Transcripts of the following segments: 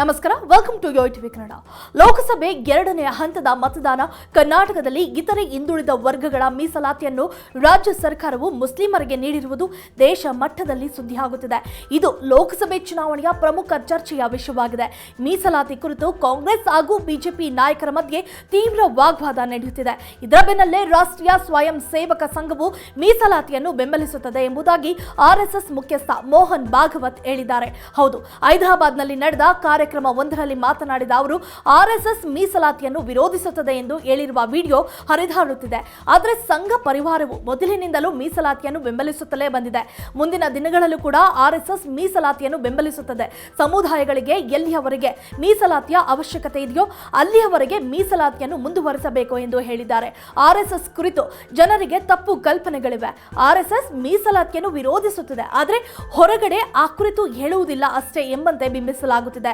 ನಮಸ್ಕಾರ welcome to ಯೋಟಿವಿ Kannada ಲೋಕಸಭೆ ಎರಡನೇ ಹಂತದ ಮತದಾನ. ಕರ್ನಾಟಕದಲ್ಲಿ ಇತರೆ ಹಿಂದುಳಿದ ವರ್ಗಗಳ ಮೀಸಲಾತಿಯನ್ನು ರಾಜ್ಯ ಸರ್ಕಾರವು ಮುಸ್ಲಿಮರಿಗೆ ನೀಡಿರುವುದು ದೇಶ ಮಟ್ಟದಲ್ಲಿ ಸುದ್ದಿಯಾಗುತ್ತಿದೆ ಇದು ಲೋಕಸಭೆ ಚುನಾವಣೆಯ ಪ್ರಮುಖ ಚರ್ಚೆಯ ವಿಷಯವಾಗಿದೆ. ಮೀಸಲಾತಿ ಕುರಿತು ಕಾಂಗ್ರೆಸ್ ಹಾಗೂ ಬಿಜೆಪಿ ನಾಯಕರ ಮಧ್ಯೆ ತೀವ್ರ ವಾಗ್ವಾದ ನಡೆಯುತ್ತಿದೆ. ಇದರ ಬೆನ್ನಲ್ಲೇ ರಾಷ್ಟ್ರೀಯ ಸ್ವಯಂ ಸೇವಕ ಸಂಘವು ಮೀಸಲಾತಿಯನ್ನು ಬೆಂಬಲಿಸುತ್ತದೆ ಎಂಬುದಾಗಿ ಆರ್ಎಸ್ಎಸ್ ಮುಖ್ಯಸ್ಥ ಮೋಹನ್ ಭಾಗವತ್ ಹೇಳಿದ್ದಾರೆ. ಹೌದು, ಹೈದರಾಬಾದ್ನಲ್ಲಿ ನಡೆದ ಕಾರ್ಯಕ್ರಮ ಒಂದರಲ್ಲಿ ಮಾತನಾಡಿದ ಅವರು ಆರ್ಎಸ್ಎಸ್ ಮೀಸಲಾತಿಯನ್ನು ವಿರೋಧಿಸುತ್ತದೆ ಎಂದು ಹೇಳಿರುವ ವಿಡಿಯೋ ಹರಿದಾಡುತ್ತಿದೆ. ಆದರೆ ಸಂಘ ಪರಿವಾರವು ಮೊದಲಿನಿಂದಲೂ ಮೀಸಲಾತಿಯನ್ನು ಬೆಂಬಲಿಸುತ್ತಲೇ ಬಂದಿದೆ. ಮುಂದಿನ ದಿನಗಳಲ್ಲೂ ಕೂಡ ಆರ್ಎಸ್ಎಸ್ ಮೀಸಲಾತಿಯನ್ನು ಬೆಂಬಲಿಸುತ್ತದೆ. ಸಮುದಾಯಗಳಿಗೆ ಎಲ್ಲಿಯವರೆಗೆ ಮೀಸಲಾತಿಯ ಅವಶ್ಯಕತೆ ಇದೆಯೋ ಅಲ್ಲಿಯವರೆಗೆ ಮೀಸಲಾತಿಯನ್ನು ಮುಂದುವರಿಸಬೇಕು ಎಂದು ಹೇಳಿದ್ದಾರೆ. ಆರ್ಎಸ್ಎಸ್ ಕುರಿತು ಜನರಿಗೆ ತಪ್ಪು ಕಲ್ಪನೆಗಳಿವೆ. ಆರ್ಎಸ್ಎಸ್ ಮೀಸಲಾತಿಯನ್ನು ವಿರೋಧಿಸುತ್ತದೆ. ಆದರೆ ಹೊರಗಡೆ ಆ ಕುರಿತು ಹೇಳುವುದಿಲ್ಲ ಅಷ್ಟೇ ಎಂಬಂತೆ ಬಿಂಬಿಸಲಾಗುತ್ತಿದೆ.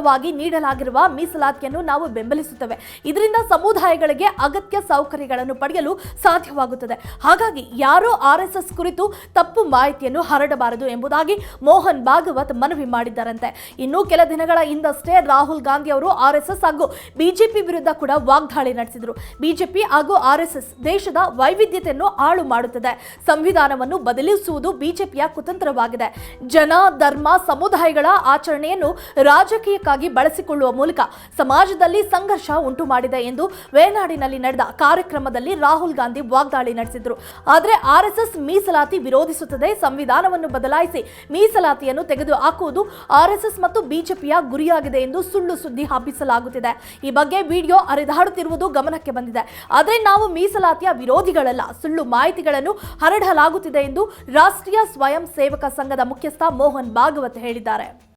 ಸಾಂವಿಧಾನಿಕವಾಗಿ ನೀಡಲಾಗಿರುವ ಮೀಸಲಾತಿಯನ್ನು ನಾವು ಬೆಂಬಲಿಸುತ್ತೇವೆ. ಇದರಿಂದ ಸಮುದಾಯಗಳಿಗೆ ಅಗತ್ಯ ಸೌಕರ್ಯಗಳನ್ನು ಪಡೆಯಲು ಸಾಧ್ಯವಾಗುತ್ತದೆ. ಹಾಗಾಗಿ ಯಾರೋ ಆರ್ಎಸ್ಎಸ್ ಕುರಿತು ತಪ್ಪು ಮಾಹಿತಿಯನ್ನು ಹರಡಬಾರದು ಎಂಬುದಾಗಿ ಮೋಹನ್ ಭಾಗವತ್ ಮನವಿ ಮಾಡಿದ್ದಾರಂತೆ. ಇನ್ನು ಕೆಲ ದಿನಗಳ ಹಿಂದಷ್ಟೇ ರಾಹುಲ್ ಗಾಂಧಿ ಅವರು ಆರ್ಎಸ್ಎಸ್ ಹಾಗೂ ಬಿಜೆಪಿ ವಿರುದ್ಧ ಕೂಡ ವಾಗ್ದಾಳಿ ನಡೆಸಿದರು. ಬಿಜೆಪಿ ಹಾಗೂ ಆರ್ಎಸ್ಎಸ್ ದೇಶದ ವೈವಿಧ್ಯತೆಯನ್ನು ಹಾಳು ಮಾಡುತ್ತದೆ. ಸಂವಿಧಾನವನ್ನು ಬದಲಿಸುವುದು ಬಿಜೆಪಿಯ ಕುತಂತ್ರವಾಗಿದೆ. ಜನ, ಧರ್ಮ, ಸಮುದಾಯಗಳ ಆಚರಣೆಯನ್ನು ರಾಜಕೀಯಕ್ಕಾಗಿ ಬಳಸಿಕೊಳ್ಳುವ ಮೂಲಕ ಸಮಾಜದಲ್ಲಿ ಸಂಘರ್ಷ ಉಂಟು ಮಾಡಿದೆ ಎಂದು ವೇನಾಡಿನಲ್ಲಿ ನಡೆದ ಕಾರ್ಯಕ್ರಮದಲ್ಲಿ ರಾಹುಲ್ ಗಾಂಧಿ ವಾಗ್ದಾಳಿ ನಡೆಸಿದರು. ಆದರೆ ಆರ್ಎಸ್ಎಸ್ ಮೀಸಲಾತಿ ವಿರೋಧಿಸುತ್ತದೆ. ಸಂವಿಧಾನವನ್ನು ಬದಲಾಯಿಸಿ ಮೀಸಲಾತಿಯನ್ನು ತೆಗೆದು ಹಾಕುವುದು ಆರ್ಎಸ್ಎಸ್ ಮತ್ತು ಬಿಜೆಪಿಯ ಗುರಿಯಾಗಿದೆ ಎಂದು ಸುಳ್ಳು ಸುದ್ದಿ ಹಬ್ಬಿಸಲಾಗುತ್ತಿದೆ. ಈ ಬಗ್ಗೆ ವಿಡಿಯೋ ಹರಿದಾಡುತ್ತಿರುವುದು ಗಮನಕ್ಕೆ ಬಂದಿದೆ. ಆದರೆ ನಾವು ಮೀಸಲಾತಿಯ ವಿರೋಧಿಗಳಲ್ಲ. ಸುಳ್ಳು ಮಾಹಿತಿಗಳನ್ನು ಹರಡಲಾಗುತ್ತಿದೆ ಎಂದು ರಾಷ್ಟ್ರೀಯ ಸ್ವಯಂ ಸೇವಕ ಸಂಘದ ಮುಖ್ಯಸ್ಥ ಮೋಹನ್ ಭಾಗವತ್ ಹೇಳಿದ್ದಾರೆ.